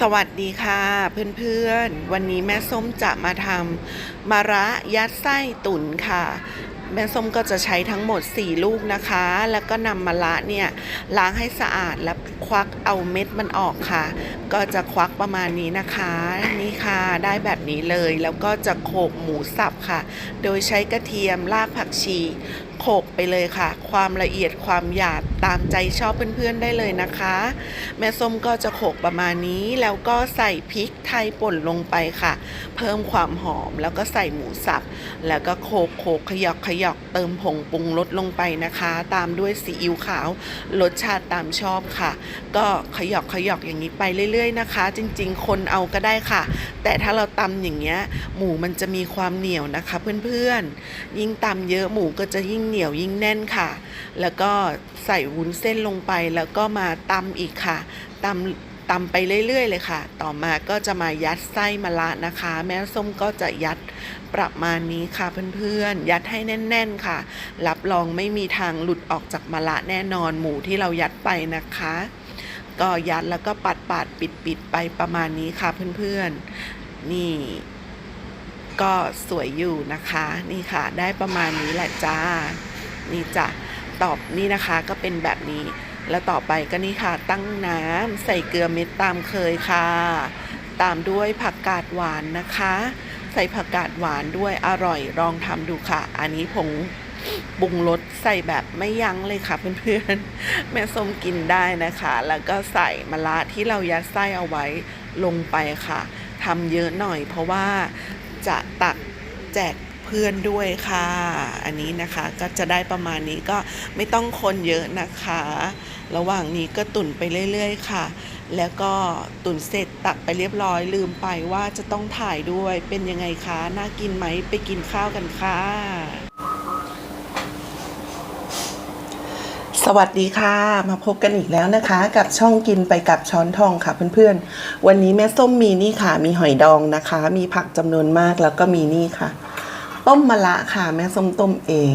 สวัสดีค่ะเพื่อนๆ วันนี้แม่ส้มจะมาทำมะระยัดไส้ตุ๋นค่ะ แม่ส้มก็จะใช้ทั้งหมด 4 ลูกนะคะ แล้วก็นำมะระเนี่ยล้างให้สะอาดและควักเอาเม็ดมันออกค่ะ ก็จะควักประมาณนี้นะคะนี่ค่ะได้แบบนี้เลยแล้วก็จะโขลกหมูสับค่ะ โดยใช้กระเทียมรากผักชี โขกไปเลยค่ะ ความละเอียดความหยาบตามใจชอบเพื่อนๆได้เลยนะคะ แม่ส้มก็จะโขกประมาณนี้แล้วก็ใส่พริกไทยป่นลงไปค่ะ เพิ่มความหอมแล้วก็ใส่หมูสับ แล้วก็โขกโขกขยอกขยอกเติมผงปรุงรสลงไปนะคะ ตามด้วยซีอิ๊วขาวรสชาติตามชอบค่ะ ก็ขยอกขยอกอย่างนี้ไปเรื่อย ๆนะคะ จริงๆ คนเอาก็ได้ค่ะ แต่ถ้าเราตำอย่างเงี้ยหมูมันจะมีความเหนียวนะคะ เพื่อนๆ ยิ่งตำเยอะหมูก็จะยิ่งเหนียวเหนียวยิ่งแน่นค่ะ แล้วก็ใส่วุ้นเส้นลงไปแล้วก็มาตำอีกค่ะตำตำไปเรื่อย ๆ เลยค่ะ ต่อมาก็จะมายัดไส้มะระนะคะ แม่ส้มก็จะยัดประมาณนี้ค่ะเพื่อนๆ ยัดให้แน่น ๆค่ะ รับรองไม่มีทางหลุดออกจากมะระแน่นอนหมูที่เรายัดไปนะคะ ก็ยัดแล้วก็ปัดปาดปิดปิดไปประมาณนี้ค่ะเพื่อนๆ นี่ก็สวยอยู่นะคะ นี่ค่ะ ได้ประมาณนี้แหละจ้า นี่จ้ะตอบนี่นะคะก็เป็นแบบนี้ แล้วต่อไปก็นี่ค่ะ ตั้งน้ำใส่เกลือเม็ดตามเคยค่ะ ตามด้วยผักกาดหวานนะคะ ใส่ผักกาดหวานด้วยอร่อยลองทำดูค่ะ อันนี้ผงปรุงรสใส่แบบไม่ยั้งเลยค่ะเพื่อนๆ แม่ส้มกินได้นะคะ แล้วก็ใส่มะระที่เรายัดไส้เอาไว้ลงไปค่ะทำเยอะหน่อยเพราะว่าจะตักแจก เพื่อนด้วยค่ะ อันนี้นะคะก็จะได้ประมาณนี้ก็ไม่ต้องคนเยอะนะคะ ระหว่างนี้ก็ตุ่นไปเรื่อยๆค่ะ แล้วก็ตุ่นเสร็จตักไปเรียบร้อยลืมไปว่าจะต้องถ่ายด้วยเป็นยังไงคะ น่ากินไหมไปกินข้าวกันค่ะสวัสดีค่ะ มาพบกันอีกแล้วนะคะ กับช่องกินไปกับช้อนทองค่ะเพื่อนๆ วันนี้แม่ส้มมีนี่ค่ะ มีหอยดองนะคะ มีผักจำนวนมากแล้วก็มีนี่ค่ะ ต้มมะระค่ะ แม่ส้มต้มเอง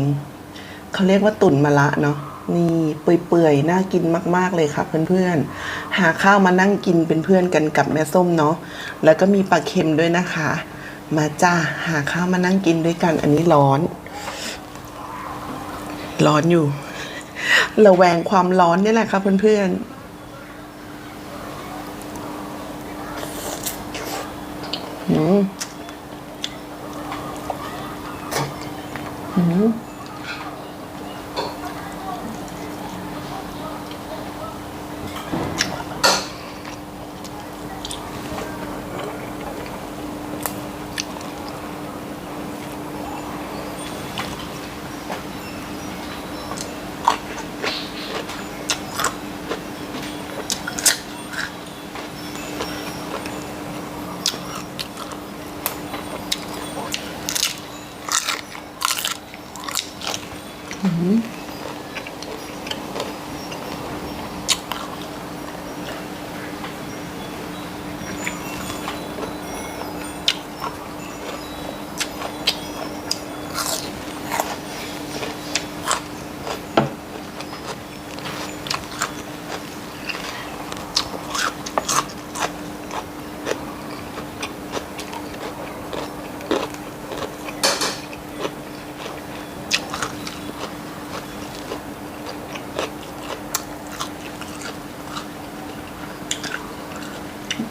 เขาเรียกว่าตุ๋นมะระเนาะนี่เปื่อยๆ น่ากินมาก ๆ เลยค่ะเพื่อนๆ หาข้าวมานั่งกินเป็นเพื่อนกันกับแม่ส้มเนาะ แล้วก็มีปลาเค็มด้วยนะคะ มาจ้าหาข้าวมานั่งกินด้วยกัน อันนี้ร้อน ร้อนอยู่ ระแวงความร้อนนี่แหละค่ะเพื่อนๆอืมอืม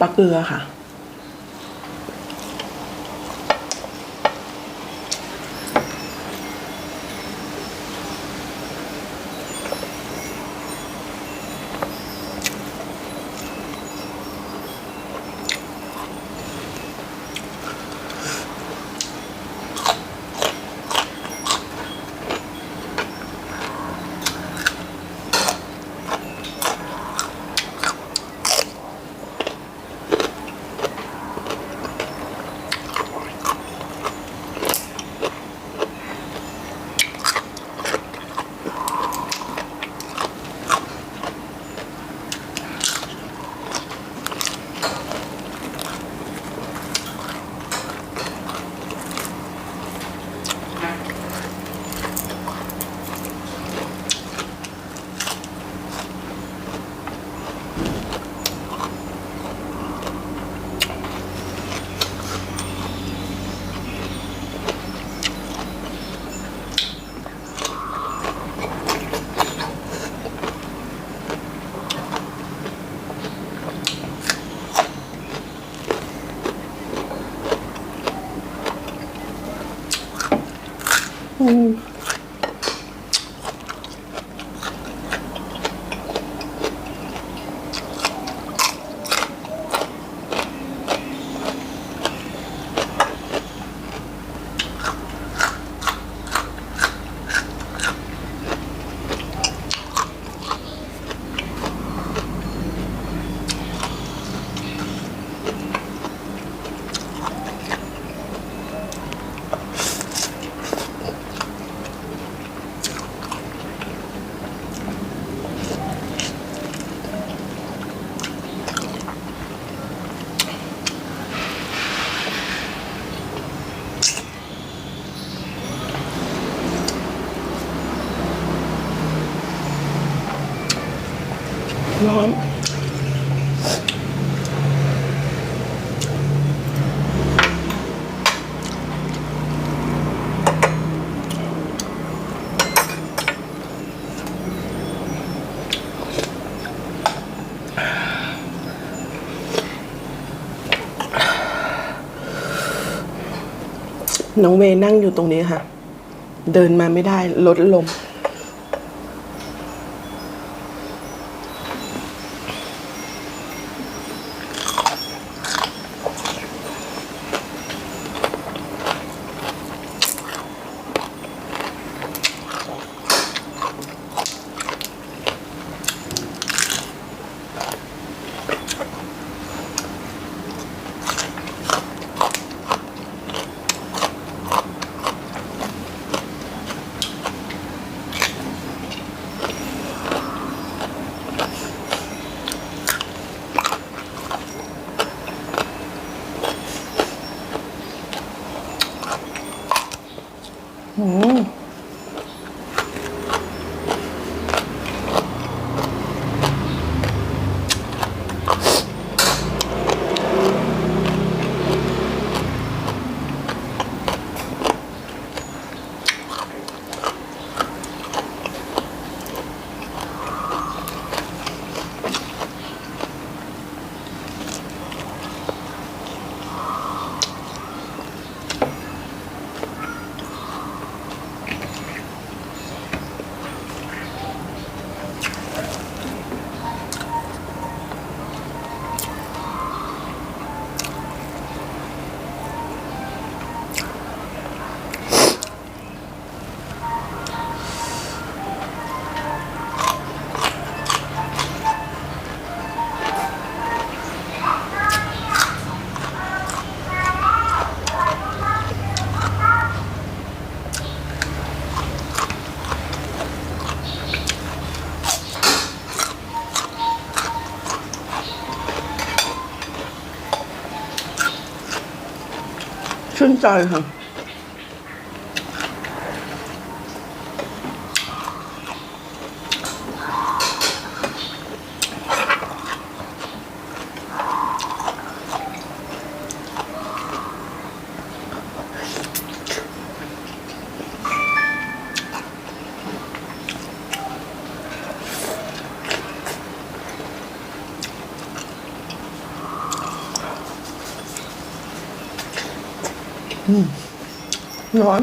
ปลาเกลือค่ะ Ooh. ร้อน น้องเวนั่งอยู่ตรงนี้ค่ะ เดินมาไม่ได้ลดลม ชื่นใร้อน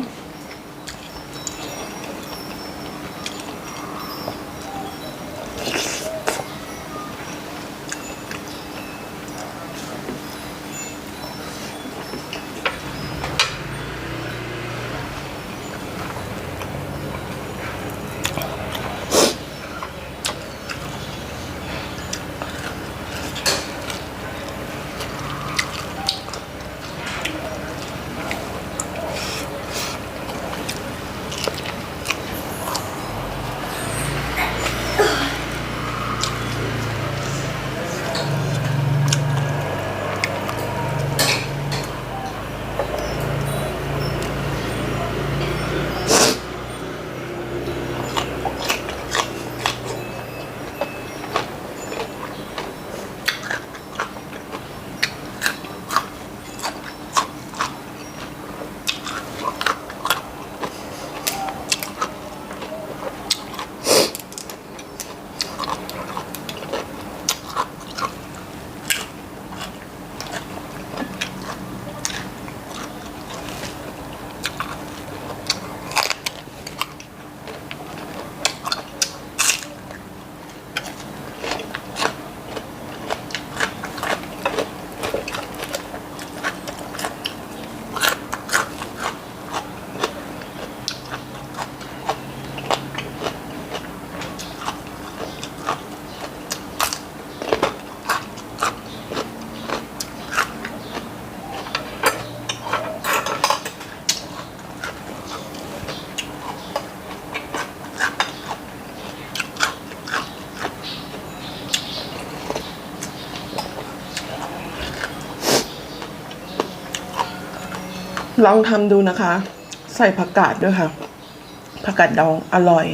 ลองทำดูนะคะ ใส่ผักกาดด้วยค่ะ ผักกาดดองอร่อย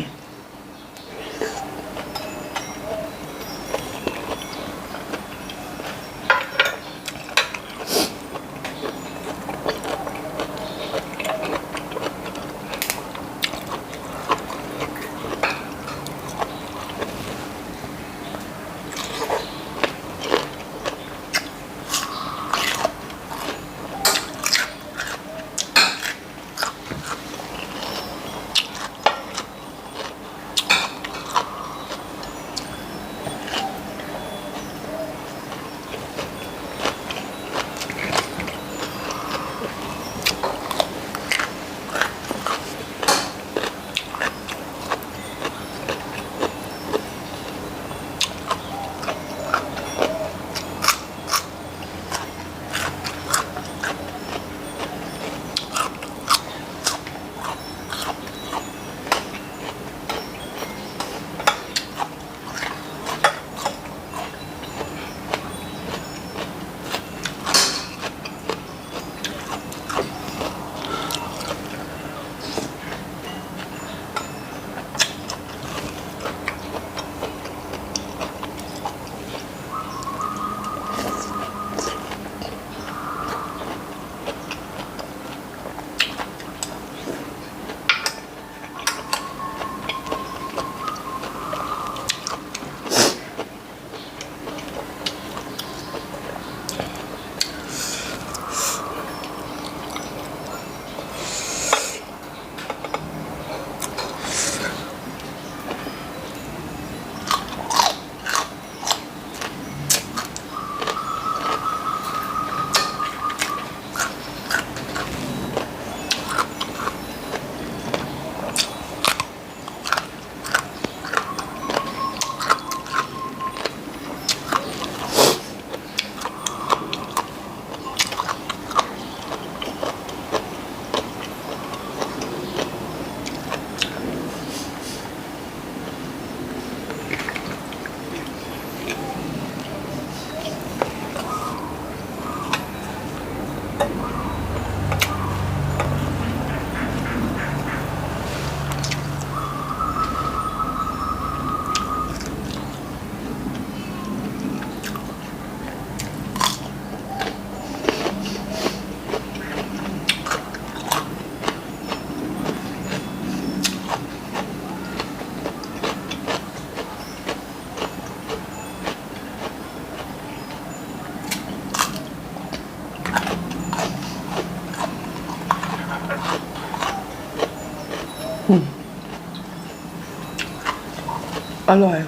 อร่อย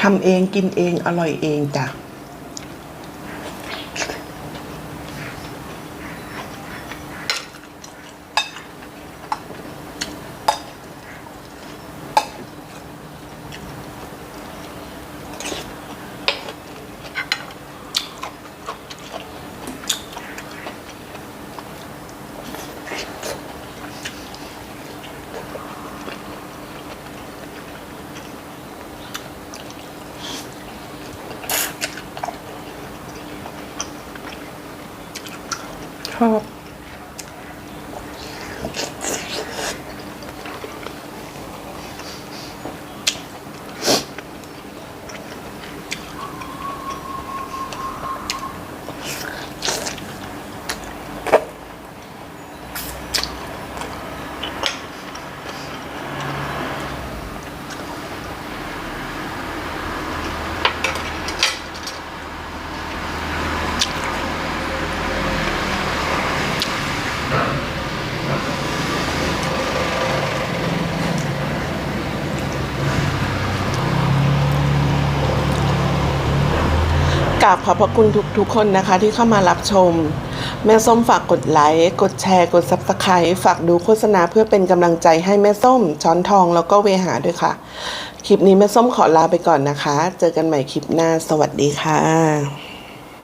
ทำเองกินเองอร่อยเองจ้ะ ช ราบขอบพระคุณทุกทุกๆคนนะคะที่เข้ามารับชม แม่ส้มฝากกดไลค์ กดแชร์ กด Subscribe ฝากดูโฆษณาเพื่อเป็นกำลังใจให้แม่ส้ม ช้อนทองแล้วก็เวหาด้วยค่ะ คลิปนี้แม่ส้มขอลาไปก่อนนะคะ เจอกันใหม่คลิปหน้า สวัสดีค่ะ